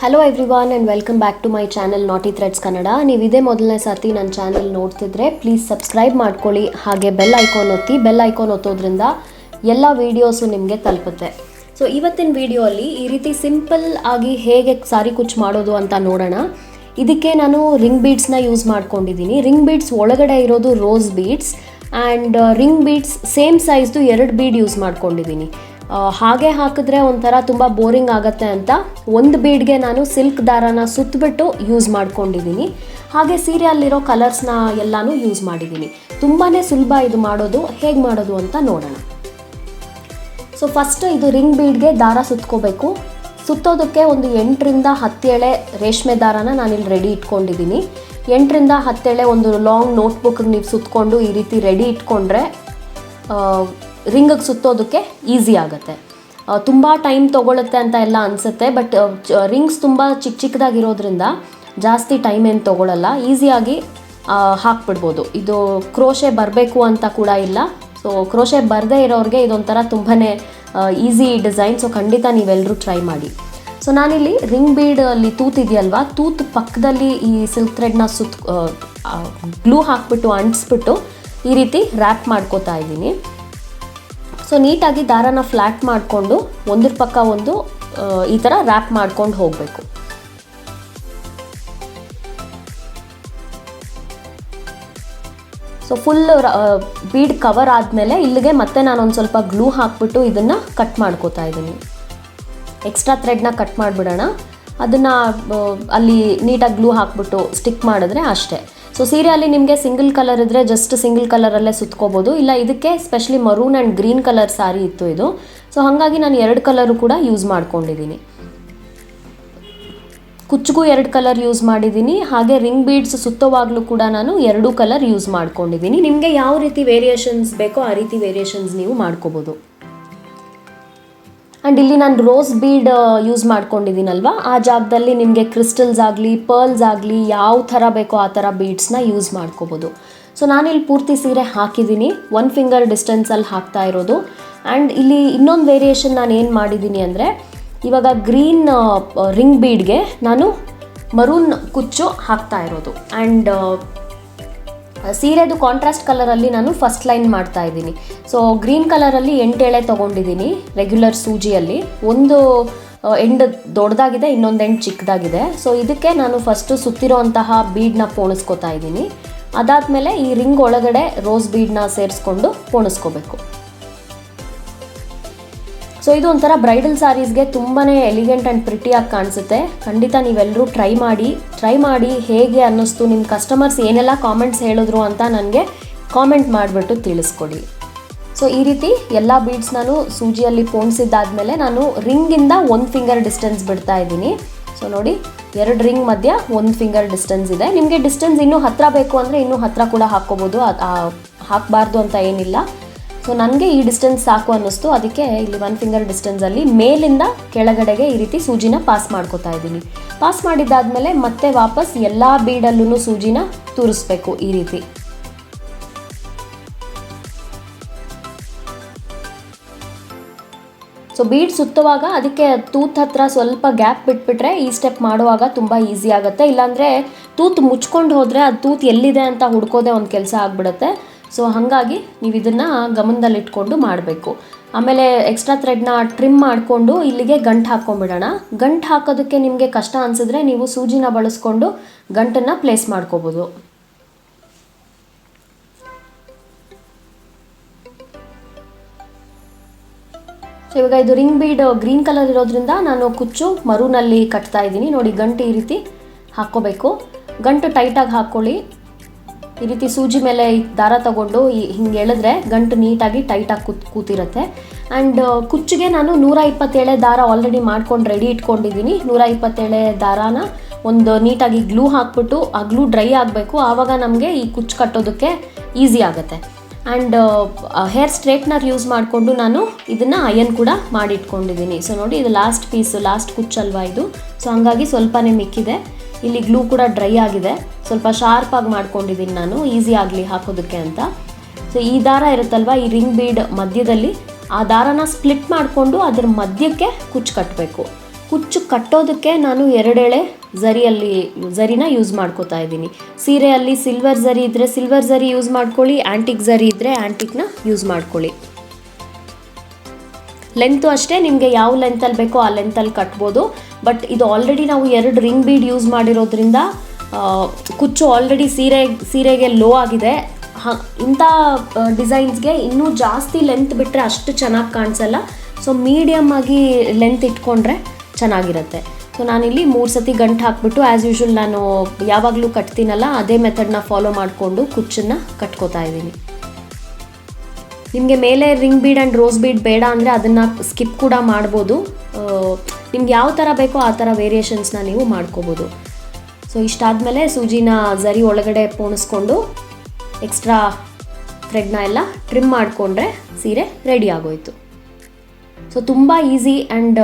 Hello everyone and welcome back to my channel Naati threads Kannada ನೀವು ಇದೇ ಮೊದಲನೇ ಸರ್ತಿ ನನ್ನ ಚಾನಲ್ ನೋಡ್ತಿದ್ರೆ ಪ್ಲೀಸ್ ಸಬ್ಸ್ಕ್ರೈಬ್ ಮಾಡ್ಕೊಳ್ಳಿ. ಹಾಗೆ ಬೆಲ್ ಐಕಾನ್ ಒತ್ತಿ. ಬೆಲ್ ಐಕಾನ್ ಒತ್ತೋದ್ರಿಂದ ಎಲ್ಲ ವೀಡಿಯೋಸು ನಿಮಗೆ ತಲುಪುತ್ತೆ. ಸೊ ಇವತ್ತಿನ ವಿಡಿಯೋಲಿ ಈ ರೀತಿ ಸಿಂಪಲ್ ಆಗಿ ಹೇಗೆ ಸಾರಿ ಕುಚ್ ಮಾಡೋದು ಅಂತ ನೋಡೋಣ. ಇದಕ್ಕೆ ನಾನು ರಿಂಗ್ ಬೀಡ್ಸ್ನ ಯೂಸ್ ಮಾಡ್ಕೊಂಡಿದ್ದೀನಿ ರಿಂಗ್ ಬೀಡ್ಸ್ ಒಳಗಡೆ ಇರೋದು rose beads and ring beads same ಸೈಜ್ದು ಎರಡು ಬೀಡ್ ಯೂಸ್ ಮಾಡ್ಕೊಂಡಿದ್ದೀನಿ ಹಾಗೆ ಹಾಕಿದ್ರೆ ಒಂಥರ ತುಂಬ ಬೋರಿಂಗ್ ಆಗುತ್ತೆ ಅಂತ ಒಂದು ಬೀಡ್ಗೆ ನಾನು ಸಿಲ್ಕ್ ದಾರಾನ ಸುತ್ತಬಿಟ್ಟು ಯೂಸ್ ಮಾಡ್ಕೊಂಡಿದ್ದೀನಿ ಹಾಗೆ ಸೀರೆಯಲ್ಲಿರೋ ಕಲರ್ಸ್ನ ಎಲ್ಲನೂ ಯೂಸ್ ಮಾಡಿದ್ದೀನಿ ತುಂಬಾ ಸುಲಭ ಇದು ಮಾಡೋದು, ಹೇಗೆ ಮಾಡೋದು ಅಂತ ನೋಡೋಣ. ಸೊ ಫಸ್ಟ್ ಇದು ರಿಂಗ್ ಬೀಡ್ಗೆ ದಾರ ಸುತ್ಕೋಬೇಕು. ಸುತ್ತೋದಕ್ಕೆ ಒಂದು ಎಂಟರಿಂದ ಹತ್ತೇಳೆ ರೇಷ್ಮೆ ದಾರಾನ ನಾನಿಲ್ಲಿ ರೆಡಿ ಇಟ್ಕೊಂಡಿದ್ದೀನಿ ಎಂಟರಿಂದ ಹತ್ತೇಳೆ ಒಂದು ಲಾಂಗ್ ನೋಟ್ಬುಕ್ಗೆ ನೀವು ಸುತ್ತಕೊಂಡು ಈ ರೀತಿ ರೆಡಿ ಇಟ್ಕೊಂಡ್ರೆ ರಿಂಗಿಗೆ ಸುತ್ತೋದಕ್ಕೆ ಈಸಿ ಆಗುತ್ತೆ. ತುಂಬ ಟೈಮ್ ತೊಗೊಳುತ್ತೆ ಅಂತ ಎಲ್ಲ ಅನಿಸುತ್ತೆ ಬಟ್ ರಿಂಗ್ಸ್ ತುಂಬ ಚಿಕ್ಕ ಚಿಕ್ಕದಾಗಿರೋದ್ರಿಂದ ಜಾಸ್ತಿ ಟೈಮ್ ಏನು ತೊಗೊಳಲ್ಲ. ಈಸಿಯಾಗಿ ಹಾಕ್ಬಿಡ್ಬೋದು. ಇದು ಕ್ರೋಶೆ ಬರಬೇಕು ಅಂತ ಕೂಡ ಇಲ್ಲ. ಸೊ ಕ್ರೋಶೆ ಬರದೇ ಇರೋರಿಗೆ ಇದೊಂಥರ ತುಂಬಾ ಈಸಿ ಡಿಸೈನ್ ಸೊ ಖಂಡಿತ ನೀವೆಲ್ಲರೂ ಟ್ರೈ ಮಾಡಿ. ಸೊ ನಾನಿಲ್ಲಿ ರಿಂಗ್ ಬೀಡ್ ಅಲ್ಲಿ ತೂತ್ ಇದೆಯಲ್ವಾ ತೂತ್ ಪಕ್ಕದಲ್ಲಿ ಈ ಸಿಲ್ಕ್ ಥ್ರೆಡ್ನ ಸುತ್ತ ಗ್ಲೂ ಹಾಕ್ಬಿಟ್ಟು ಅಂಟಿಸ್ಬಿಟ್ಟು ಈ ರೀತಿ ರ್ಯಾಪ್ ಮಾಡ್ಕೋತಾ ಇದ್ದೀನಿ. ಸೊ ನೀಟಾಗಿ ದಾರಾನ ಫ್ಲ್ಯಾಟ್ ಮಾಡಿಕೊಂಡು ಒಂದ್ರ ಪಕ್ಕ ಒಂದು ಈ ಥರ ರ್ಯಾಪ್ ಮಾಡ್ಕೊಂಡು ಹೋಗಬೇಕು. ಸೊ ಫುಲ್ ಬೀಡ್ ಕವರ್ ಆದಮೇಲೆ ಇಲ್ಲಿಗೆ ಮತ್ತೆ ನಾನು ಒಂದು ಸ್ವಲ್ಪ ಗ್ಲೂ ಹಾಕ್ಬಿಟ್ಟು ಇದನ್ನು ಕಟ್ ಮಾಡ್ಕೋತಾ ಇದ್ದೀನಿ. ಎಕ್ಸ್ಟ್ರಾ ಥ್ರೆಡ್ನ ಕಟ್ ಮಾಡಿಬಿಡೋಣ. ಅದನ್ನು ಅಲ್ಲಿ ನೀಟಾಗಿ ಗ್ಲೂ ಹಾಕ್ಬಿಟ್ಟು ಸ್ಟಿಕ್ ಮಾಡಿದ್ರೆ ಅಷ್ಟೇ. ಸೊ ಸೀರೆಯಲ್ಲಿ ನಿಮಗೆ ಸಿಂಗಲ್ ಕಲರ್ ಇದ್ದರೆ ಜಸ್ಟ್ ಸಿಂಗಲ್ ಕಲರಲ್ಲೇ ಸುತ್ಕೋಬೋದು. ಇಲ್ಲ, ಇದಕ್ಕೆ specially maroon and green colour sari ಇತ್ತು ಇದು. ಸೊ ಹಾಗಾಗಿ ನಾನು ಎರಡು ಕಲರು ಕೂಡ ಯೂಸ್ ಮಾಡ್ಕೊಂಡಿದ್ದೀನಿ. ಕುಚ್ಚಿಗೂ ಎರಡು ಕಲರ್ ಯೂಸ್ ಮಾಡಿದ್ದೀನಿ. ಹಾಗೆ ರಿಂಗ್ ಬೀಡ್ಸ್ ಸುತ್ತೋವಾಗಲೂ ಕೂಡ ನಾನು ಎರಡೂ ಕಲರ್ ಯೂಸ್ ಮಾಡ್ಕೊಂಡಿದ್ದೀನಿ. ನಿಮಗೆ ಯಾವ ರೀತಿ ವೇರಿಯೇಷನ್ಸ್ ಬೇಕೋ ಆ ರೀತಿ ವೇರಿಯೇಷನ್ಸ್ ನೀವು ಮಾಡ್ಕೋಬೋದು. ಆ್ಯಂಡ್ ಇಲ್ಲಿ ನಾನು ರೋಸ್ ಬೀಡ್ ಯೂಸ್ ಮಾಡ್ಕೊಂಡಿದ್ದೀನಲ್ವಾ? ಆ ಜಾಗದಲ್ಲಿ ನಿಮಗೆ ಕ್ರಿಸ್ಟಲ್ಸ್ ಆಗಲಿ ಪರ್ಲ್ಸ್ ಆಗಲಿ ಯಾವ ಥರ ಬೇಕೋ ಆ ಥರ ಬೀಡ್ಸ್ನ ಯೂಸ್ ಮಾಡ್ಕೋಬೋದು. ಸೊ ನಾನಿಲ್ಲಿ ಪೂರ್ತಿ ಸೀರೆ ಹಾಕಿದ್ದೀನಿ. ಒನ್ ಫಿಂಗರ್ ಡಿಸ್ಟೆನ್ಸಲ್ಲಿ ಹಾಕ್ತಾ ಇರೋದು. ಆ್ಯಂಡ್ ಇಲ್ಲಿ ಇನ್ನೊಂದು ವೇರಿಯೇಷನ್ ನಾನು ಏನು ಮಾಡಿದ್ದೀನಿ ಅಂದರೆ, ಇವಾಗ ಗ್ರೀನ್ ರಿಂಗ್ ಬೀಡ್ಗೆ ನಾನು ಮರೂನ್ ಕುಚ್ಚು ಹಾಕ್ತಾ ಇರೋದು. ಆ್ಯಂಡ್ ಸೀರೆದು ಕಾಂಟ್ರಾಸ್ಟ್ ಕಲರಲ್ಲಿ ನಾನು ಫಸ್ಟ್ ಲೈನ್ ಮಾಡ್ತಾ ಇದ್ದೀನಿ. ಸೊ ಗ್ರೀನ್ ಕಲರಲ್ಲಿ ಎಂಟು ಎಳೆ ತೊಗೊಂಡಿದ್ದೀನಿ ರೆಗ್ಯುಲರ್ ಸೂಜಿಯಲ್ಲಿ. ಒಂದು ಎಂಡ್ ದೊಡ್ಡದಾಗಿದೆ, ಇನ್ನೊಂದು ಎಂಡ್ ಚಿಕ್ಕದಾಗಿದೆ. ಸೊ ಇದಕ್ಕೆ ನಾನು ಫಸ್ಟು ಸುತ್ತಿರೋಂತಹ ಬೀಡನ್ನ ಪೋಣಿಸ್ಕೋತಾ ಇದ್ದೀನಿ. ಅದಾದಮೇಲೆ ಈ ರಿಂಗ್ ಒಳಗಡೆ ರೋಸ್ ಬೀಡನ್ನ ಸೇರಿಸ್ಕೊಂಡು ಪೋಣಿಸ್ಕೋಬೇಕು. ಸೊ ಇದು ಒಂಥರ ಬ್ರೈಡಲ್ ಸ್ಯಾರೀಸ್ಗೆ ತುಂಬಾ ಎಲಿಗೆಂಟ್ ಆ್ಯಂಡ್ ಪ್ರಿಟಿಯಾಗಿ ಕಾಣಿಸುತ್ತೆ. ಖಂಡಿತ ನೀವೆಲ್ಲರೂ ಟ್ರೈ ಮಾಡಿ ಟ್ರೈ ಮಾಡಿ ಹೇಗೆ ಅನ್ನಿಸ್ತು ನಿಮ್ಮ ಕಸ್ಟಮರ್ಸ್ ಏನೆಲ್ಲ ಕಾಮೆಂಟ್ಸ್ ಹೇಳಿದ್ರು ಅಂತ ನನಗೆ ಕಾಮೆಂಟ್ ಮಾಡಿಬಿಟ್ಟು ತಿಳಿಸ್ಕೊಡಿ. ಸೊ ಈ ರೀತಿ ಎಲ್ಲ ಬೀಡ್ಸ್ ನಾನು ಸೂಜಿಯಲ್ಲಿ ಪೋಣಿಸಿದ್ದಾದಮೇಲೆ ನಾನು ರಿಂಗಿಂದ ಒಂದು ಫಿಂಗರ್ ಡಿಸ್ಟೆನ್ಸ್ ಬಿಡ್ತಾ ಇದ್ದೀನಿ. ಸೊ ನೋಡಿ, ಎರಡು ರಿಂಗ್ ಮಧ್ಯ ಒಂದು ಫಿಂಗರ್ ಡಿಸ್ಟೆನ್ಸ್ ಇದೆ. ನಿಮಗೆ ಡಿಸ್ಟೆನ್ಸ್ ಇನ್ನೂ ಹತ್ತಿರ ಬೇಕು ಅಂದರೆ ಇನ್ನೂ ಹತ್ತಿರ ಕೂಡ ಹಾಕ್ಕೋಬೋದು. ಹಾಕಬಾರ್ದು ಅಂತ ಏನಿಲ್ಲ. ಸೊ ನನಗೆ ಈ ಡಿಸ್ಟೆನ್ಸ್ ಸಾಕು ಅನ್ನಿಸ್ತು. ಅದಕ್ಕೆ ಇಲ್ಲಿ ಒನ್ ಫಿಂಗರ್ ಡಿಸ್ಟೆನ್ಸಲ್ಲಿ ಮೇಲಿಂದ ಕೆಳಗಡೆಗೆ ಈ ರೀತಿ ಸೂಜಿನ ಪಾಸ್ ಮಾಡ್ಕೋತಾ ಇದ್ದೀನಿ. ಪಾಸ್ ಮಾಡಿದ್ದಾದಮೇಲೆ ಮತ್ತೆ ವಾಪಸ್ ಎಲ್ಲ ಬೀಡಲ್ಲೂ ಸೂಜಿನ ತೂರಿಸ್ಬೇಕು ಈ ರೀತಿ. ಸೊ ಬೀಡ್ ಸುತ್ತುವಾಗ ಅದಕ್ಕೆ ತೂತ್ ಹತ್ರ ಸ್ವಲ್ಪ ಗ್ಯಾಪ್ ಬಿಟ್ಬಿಟ್ರೆ ಈ ಸ್ಟೆಪ್ ಮಾಡುವಾಗ ತುಂಬ ಈಸಿ ಆಗುತ್ತೆ. ಇಲ್ಲಾಂದರೆ ತೂತ್ ಮುಚ್ಕೊಂಡು ಹೋದರೆ ಅದು ತೂತ್ ಎಲ್ಲಿದೆ ಅಂತ ಹುಡ್ಕೋದೆ ಒಂದು ಕೆಲಸ ಆಗಿಬಿಡುತ್ತೆ. ಸೊ ಹಾಗಾಗಿ ನೀವು ಇದನ್ನು ಗಮನದಲ್ಲಿಟ್ಕೊಂಡು ಮಾಡಬೇಕು. ಆಮೇಲೆ ಎಕ್ಸ್ಟ್ರಾ ಥ್ರೆಡ್ನ ಟ್ರಿಮ್ ಮಾಡಿಕೊಂಡು ಇಲ್ಲಿಗೆ ಗಂಟು ಹಾಕ್ಕೊಂಬಿಡೋಣ ಗಂಟು ಹಾಕೋದಕ್ಕೆ ನಿಮಗೆ ಕಷ್ಟ ಅನಿಸಿದ್ರೆ ನೀವು ಸೂಜಿನ ಬಳಸ್ಕೊಂಡು ಗಂಟನ್ನು ಪ್ಲೇಸ್ ಮಾಡ್ಕೋಬೋದು. ಸೊ ಇವಾಗ ಇದು ರಿಂಗ್ ಬೀಡ್ ಗ್ರೀನ್ ಕಲರ್ ಇರೋದ್ರಿಂದ ನಾನು ಕುಚ್ಚು ಮರುನಲ್ಲಿ ಕಟ್ತಾ ಇದ್ದೀನಿ. ನೋಡಿ ಗಂಟು ಈ ರೀತಿ ಹಾಕ್ಕೋಬೇಕು. ಗಂಟು ಟೈಟಾಗಿ ಹಾಕ್ಕೊಳ್ಳಿ. ಈ ರೀತಿ ಸೂಜಿ ಮೇಲೆ ಈ ದಾರ ತಗೊಂಡು ಹಿಂಗೆ ಎಳೆದ್ರೆ ಗಂಟು ನೀಟಾಗಿ ಟೈಟಾಗಿ ಕೂತ್ ಕೂತಿರುತ್ತೆ. ಆ್ಯಂಡ್ ಕುಚ್ಚಿಗೆ ನಾನು ನೂರ ಇಪ್ಪತ್ತೇಳೆ ದಾರ ಆಲ್ರೆಡಿ ಮಾಡ್ಕೊಂಡು ರೆಡಿ ಇಟ್ಕೊಂಡಿದ್ದೀನಿ. ನೂರ ಇಪ್ಪತ್ತೇಳೆ ದಾರಾನ ಒಂದು ನೀಟಾಗಿ ಗ್ಲೂ ಹಾಕ್ಬಿಟ್ಟು ಆ ಗ್ಲೂ ಡ್ರೈ ಆಗಬೇಕು. ಆವಾಗ ನಮಗೆ ಈ ಕುಚ್ಚು ಕಟ್ಟೋದಕ್ಕೆ ಈಸಿ ಆಗುತ್ತೆ. ಆ್ಯಂಡ್ ಹೇರ್ ಸ್ಟ್ರೇಟ್ನರ್ ಯೂಸ್ ಮಾಡಿಕೊಂಡು ನಾನು ಇದನ್ನು ಅಯನ್ ಕೂಡ ಮಾಡಿಟ್ಕೊಂಡಿದ್ದೀನಿ. ಸೊ ನೋಡಿ ಇದು ಲಾಸ್ಟ್ ಪೀಸು ಲಾಸ್ಟ್ ಕುಚ್ಚಲ್ವಾ ಇದು. ಸೊ ಹಂಗಾಗಿ ಸ್ವಲ್ಪನೇ ಮಿಕ್ಕಿದೆ. ಇಲ್ಲಿ ಗ್ಲೂ ಕೂಡ ಡ್ರೈ ಆಗಿದೆ. ಸ್ವಲ್ಪ ಶಾರ್ಪಾಗಿ ಮಾಡ್ಕೊಂಡಿದ್ದೀನಿ ನಾನು ಈಸಿ ಆಗಲಿ ಹಾಕೋದಕ್ಕೆ ಅಂತ. ಸೊ ಈ ದಾರ ಇರುತ್ತಲ್ವ, ಈ ರಿಂಗ್ ಬೀಡ್ ಮಧ್ಯದಲ್ಲಿ, ಆ ದಾರನ ಸ್ಪ್ಲಿಟ್ ಮಾಡಿಕೊಂಡು ಅದ್ರ ಮಧ್ಯಕ್ಕೆ ಕುಚ್ಚು ಕಟ್ಟಬೇಕು ಕುಚ್ಚು ಕಟ್ಟೋದಕ್ಕೆ ನಾನು ಎರಡೆಳೆ ಝರಿಯಲ್ಲಿ ಝರಿನ ಯೂಸ್ ಮಾಡ್ಕೋತಾ ಇದ್ದೀನಿ. ಸೀರೆಯಲ್ಲಿ ಸಿಲ್ವರ್ ಝರಿ ಇದ್ದರೆ ಸಿಲ್ವರ್ ಝರಿ ಯೂಸ್ ಮಾಡ್ಕೊಳ್ಳಿ ಆ್ಯಂಟಿಕ್ ಝರಿ ಇದ್ದರೆ ಆ್ಯಂಟಿಕ್ನ ಯೂಸ್ ಮಾಡ್ಕೊಳ್ಳಿ. ಲೆಂತು ಅಷ್ಟೇ, ನಿಮಗೆ ಯಾವ ಲೆಂತಲ್ಲಿ ಬೇಕೋ ಆ ಲೆಂತಲ್ಲಿ ಕಟ್ಬೋದು. ಬಟ್ ಇದು ಆಲ್ರೆಡಿ ನಾವು ಎರಡು ರಿಂಗ್ ಬೀಡ್ ಯೂಸ್ ಮಾಡಿರೋದ್ರಿಂದ ಕುಚ್ಚು ಆಲ್ರೆಡಿ ಸೀರೆ, ಸೀರೆಗೆ ಲೋ ಆಗಿದೆ. ಹ, ಇಂಥ ಡಿಸೈನ್ಸ್ಗೆ ಇನ್ನೂ ಜಾಸ್ತಿ ಲೆಂತ್ ಬಿಟ್ಟರೆ ಅಷ್ಟು ಚೆನ್ನಾಗಿ ಕಾಣಿಸಲ್ಲ. ಸೊ ಮೀಡಿಯಮ್ ಆಗಿ ಲೆಂತ್ ಇಟ್ಕೊಂಡ್ರೆ ಚೆನ್ನಾಗಿರುತ್ತೆ. ಸೊ ನಾನಿಲ್ಲಿ ಮೂರು ಸತಿ ಗಂಟು ಹಾಕ್ಬಿಟ್ಟು ಆ್ಯಸ್ ಯೂಶುವಲ್ ನಾನು ಯಾವಾಗಲೂ ಕಟ್ತೀನಲ್ಲ, ಅದೇ ಮೆಥಡ್ನ ಫಾಲೋ ಮಾಡಿಕೊಂಡು ಕುಚ್ಚನ್ನು ಕಟ್ಕೋತಾ ಇದ್ದೀನಿ. ನಿಮಗೆ ಮೇಲೆ ring bead and rose bead ಬೇಡ ಅಂದರೆ ಅದನ್ನು ಸ್ಕಿಪ್ ಕೂಡ ಮಾಡ್ಬೋದು. ನಿಮ್ಗೆ ಯಾವ ಥರ ಬೇಕೋ ಆ ಥರ ವೇರಿಯೇಷನ್ಸ್ನ ನೀವು ಮಾಡ್ಕೋಬೋದು. ಸೊ ಇಷ್ಟಾದಮೇಲೆ ಸೂಜಿನ ಝರಿ ಒಳಗಡೆ ಪೋಣಿಸ್ಕೊಂಡು ಎಕ್ಸ್ಟ್ರಾ ಥ್ರೆಡ್ನ ಎಲ್ಲ ಟ್ರಿಮ್ ಮಾಡಿಕೊಂಡ್ರೆ ಸೀರೆ ರೆಡಿ ಆಗೋಯ್ತು. ಸೊ ತುಂಬ ಈಸಿ ಆ್ಯಂಡ್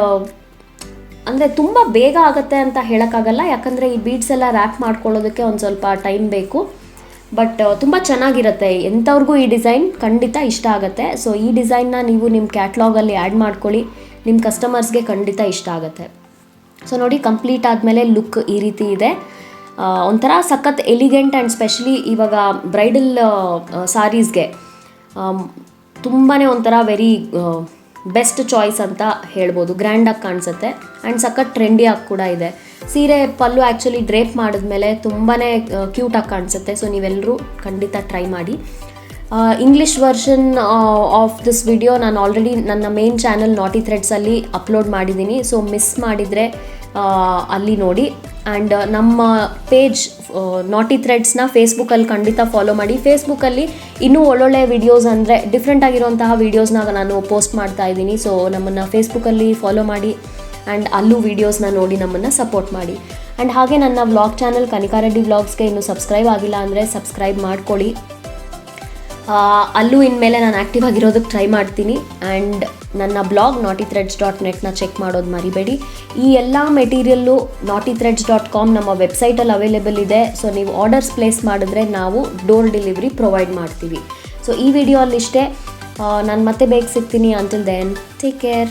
ಅಂದರೆ ತುಂಬ ಬೇಗ ಆಗುತ್ತೆ ಅಂತ ಹೇಳೋಕ್ಕಾಗಲ್ಲ. ಯಾಕಂದರೆ ಈ ಬೀಡ್ಸ್ ಎಲ್ಲ ರ್ಯಾಪ್ ಮಾಡ್ಕೊಳ್ಳೋದಕ್ಕೆ ಒಂದು ಸ್ವಲ್ಪ ಟೈಮ್ ಬೇಕು. ಬಟ್ ತುಂಬ ಚೆನ್ನಾಗಿರುತ್ತೆ. ಎಂಥವ್ರಿಗೂ ಈ ಡಿಸೈನ್ ಖಂಡಿತ ಇಷ್ಟ ಆಗುತ್ತೆ. ಸೊ, ಈ ಡಿಸೈನ್ನ ನೀವು ನಿಮ್ಮ ಕ್ಯಾಟ್ಲಾಗಲ್ಲಿ ಆ್ಯಡ್ ಮಾಡ್ಕೊಳ್ಳಿ. ನಿಮ್ಮ ಕಸ್ಟಮರ್ಸ್ಗೆ ಖಂಡಿತ ಇಷ್ಟ ಆಗುತ್ತೆ. ಸೊ, ನೋಡಿ, ಕಂಪ್ಲೀಟ್ ಆದಮೇಲೆ ಲುಕ್ ಈ ರೀತಿ ಇದೆ. ಒಂಥರ ಸಖತ್ ಎಲಿಗೆಂಟ್ ಆ್ಯಂಡ್ ಸ್ಪೆಷಲಿ ಇವಾಗ ಬ್ರೈಡಲ್ ಸಾರೀಸ್ಗೆ ತುಂಬಾ ಒಂಥರ ವೆರಿ ಬೆಸ್ಟ್ ಚಾಯ್ಸ್ ಅಂತ ಹೇಳ್ಬೋದು. ಗ್ರ್ಯಾಂಡಾಗಿ ಕಾಣಿಸುತ್ತೆ. ಆ್ಯಂಡ್ ಸಖತ್ ಟ್ರೆಂಡಿಯಾಗಿ ಕೂಡ ಇದೆ. ಸೀರೆ ಪಲ್ಲು ಆ್ಯಕ್ಚುಲಿ ಡ್ರೇಪ್ ಮಾಡಿದ್ಮೇಲೆ ತುಂಬಾ ಕ್ಯೂಟಾಗಿ ಕಾಣಿಸುತ್ತೆ. ಸೊ ನೀವೆಲ್ಲರೂ ಖಂಡಿತ ಟ್ರೈ ಮಾಡಿ. English version of this video ನಾನು ಆಲ್ರೆಡಿ ನನ್ನ ಮೇನ್ ಚಾನಲ್ ನಾಟಿ ಥ್ರೆಡ್ಸಲ್ಲಿ ಅಪ್ಲೋಡ್ ಮಾಡಿದ್ದೀನಿ. ಸೊ ಮಿಸ್ ಮಾಡಿದರೆ ಅಲ್ಲಿ ನೋಡಿ. ಆ್ಯಂಡ್ ನಮ್ಮ ಪೇಜ್ ನಾಟಿ ಥ್ರೆಡ್ಸ್ನ ಫೇಸ್ಬುಕ್ಕಲ್ಲಿ ಖಂಡಿತ ಫಾಲೋ ಮಾಡಿ. ಫೇಸ್ಬುಕ್ಕಲ್ಲಿ ಇನ್ನೂ ಒಳ್ಳೊಳ್ಳೆ ವಿಡಿಯೋಸ್ ಅಂದರೆ ಡಿಫ್ರೆಂಟ್ ಆಗಿರುವಂತಹ ವೀಡಿಯೋಸ್ನ ನಾನು ಪೋಸ್ಟ್ ಮಾಡ್ತಾ ಇದ್ದೀನಿ. ಸೊ ನಮ್ಮನ್ನು ಫೇಸ್ಬುಕ್ಕಲ್ಲಿ ಫಾಲೋ ಮಾಡಿ. ಆ್ಯಂಡ್ ಅಲ್ಲೂ ವೀಡಿಯೋಸ್ನ ನೋಡಿ ನಮ್ಮನ್ನು ಸಪೋರ್ಟ್ ಮಾಡಿ. ಆ್ಯಂಡ್ ಹಾಗೆ ನನ್ನ ವ್ಲಾಗ್ ಚಾನಲ್ ಕನಿಕಾರೆಡ್ಡಿ ವ್ಲಾಗ್ಸ್ಗೆ ಇನ್ನೂ ಸಬ್ಸ್ಕ್ರೈಬ್ ಆಗಿಲ್ಲ ಅಂದರೆ ಸಬ್ಸ್ಕ್ರೈಬ್ ಮಾಡ್ಕೊಳ್ಳಿ. ಅಲ್ಲೂ ಇನ್ಮೇಲೆ ನಾನು ಆ್ಯಕ್ಟಿವ್ ಆಗಿರೋದಕ್ಕೆ ಟ್ರೈ ಮಾಡ್ತೀನಿ. ಆ್ಯಂಡ್ ನನ್ನ ಬ್ಲಾಗ್ ನಾಟಿ ಥ್ರೆಡ್ಸ್ ಡಾಟ್ ನೆಟ್ನ ಚೆಕ್ ಮಾಡೋದು ಮರಿಬೇಡಿ. ಈ ಎಲ್ಲ ಮೆಟೀರಿಯಲ್ಲು ನಾಟಿ ಥ್ರೆಡ್ಸ್ ಡಾಟ್ ಕಾಮ್ ನಮ್ಮ ವೆಬ್ಸೈಟಲ್ಲಿ ಅವೈಲೇಬಲ್ ಇದೆ. ಸೊ ನೀವು ಆರ್ಡರ್ಸ್ ಪ್ಲೇಸ್ ಮಾಡಿದ್ರೆ ನಾವು ಡೋರ್ ಡೆಲಿವರಿ ಪ್ರೊವೈಡ್ ಮಾಡ್ತೀವಿ. ಸೊ ಈ ವಿಡಿಯೋ ಅಲ್ಲಿ ಇಷ್ಟೇ ನಾನು ಮತ್ತೆ ಬೇಗ ಸಿಗ್ತೀನಿ. Until then take care